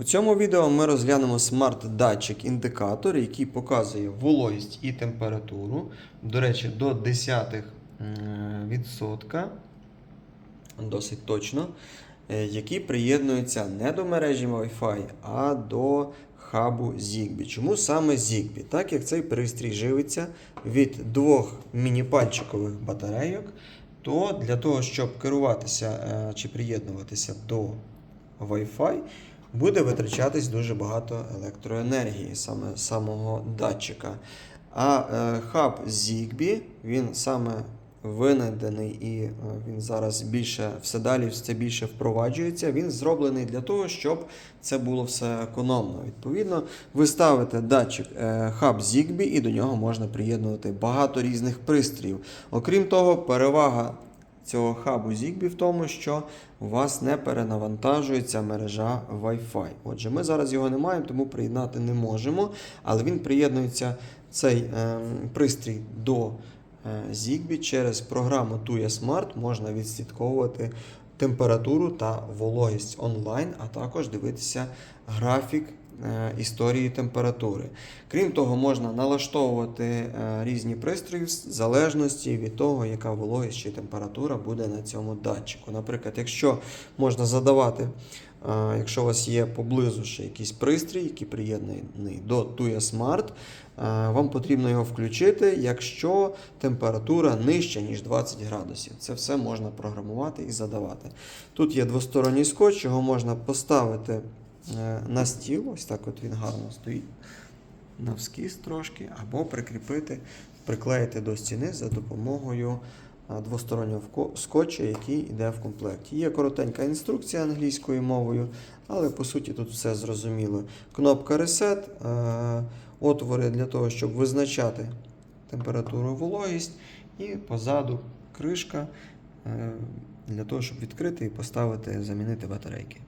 У цьому відео ми розглянемо смарт-датчик індикатор, який показує вологість і температуру. До речі, до 10 відсотка, досить точно, е, які приєднуються не до мережі Wi-Fi, а до хабу Zigbee. Чому саме Zigbee? Так як цей пристрій живиться від двох міні-пальчикових батарейок, то для того, щоб керуватися е, чи приєднуватися до Wi-Fi, буде витрачатись дуже багато електроенергії, саме самого датчика. А е, хаб Zigbee, він саме винайдений і е, він зараз більше все далі все більше впроваджується. Він зроблений для того, щоб це було все економно. Відповідно, ви ставите датчик е, хаб Zigbee і до нього можна приєднувати багато різних пристроїв. Окрім того, перевага цього хабу Zigbee в тому, що у вас не перенавантажується мережа Wi-Fi. Отже, ми зараз його не маємо, тому приєднати не можемо, але він приєднується цей е, пристрій до е, Zigbee через програму Tuya Smart можна відслідковувати температуру та вологість онлайн, а також дивитися графік історії температури. Крім того, можна налаштовувати е, різні пристрої в залежності від того, яка вологість чи температура буде на цьому датчику. Наприклад, якщо можна задавати, е, якщо у вас є поблизу ще якийсь пристрій, який приєднаний до Tuya Smart, е, вам потрібно його включити, якщо температура нижча, ніж 20 градусів. Це все можна програмувати і задавати. Тут є двосторонній скотч, його можна поставити е, на стіл, ось так от він гарно стоїть навскіз трошки, або прикріпити, приклеїти до стіни за допомогою двостороннього скотча, який йде в комплекті. Є коротенька інструкція англійською мовою, але по суті тут все зрозуміло. Кнопка Reset, е, отвори для того, щоб визначати температуру вологість, і позаду кришка е, для того, щоб відкрити і поставити, замінити батарейки.